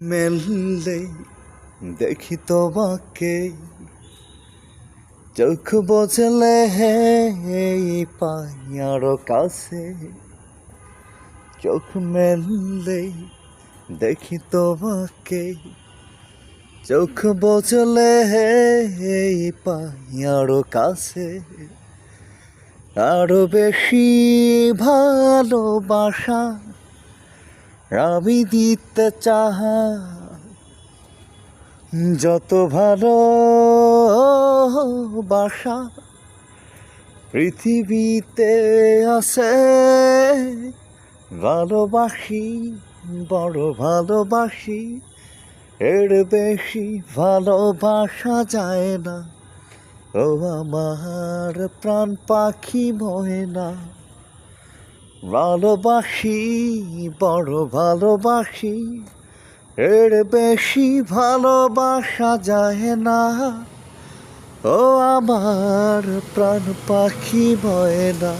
মেললে দেখি তোমাকে। চোখ বচলে হে পাই আরও কাছে। চোখ মেললে দেখি তোমাকে। চোখ বচলে হে পাই আরও কাছে। আরও বেশি ভালোবাসা আমি দিতে চাহা, যত ভালো বাসা পৃথিবীতে আছে, ভালোবাসি, বড় ভালোবাসি, এর বেশি ভালোবাসা যায় না। ও আমার প্রাণ পাখি ময়না। ভালোবাসি বড় ভালোবাসি এর বেশি ভালোবাসা যায় না। ও আমার প্রাণ পাখি ময়না।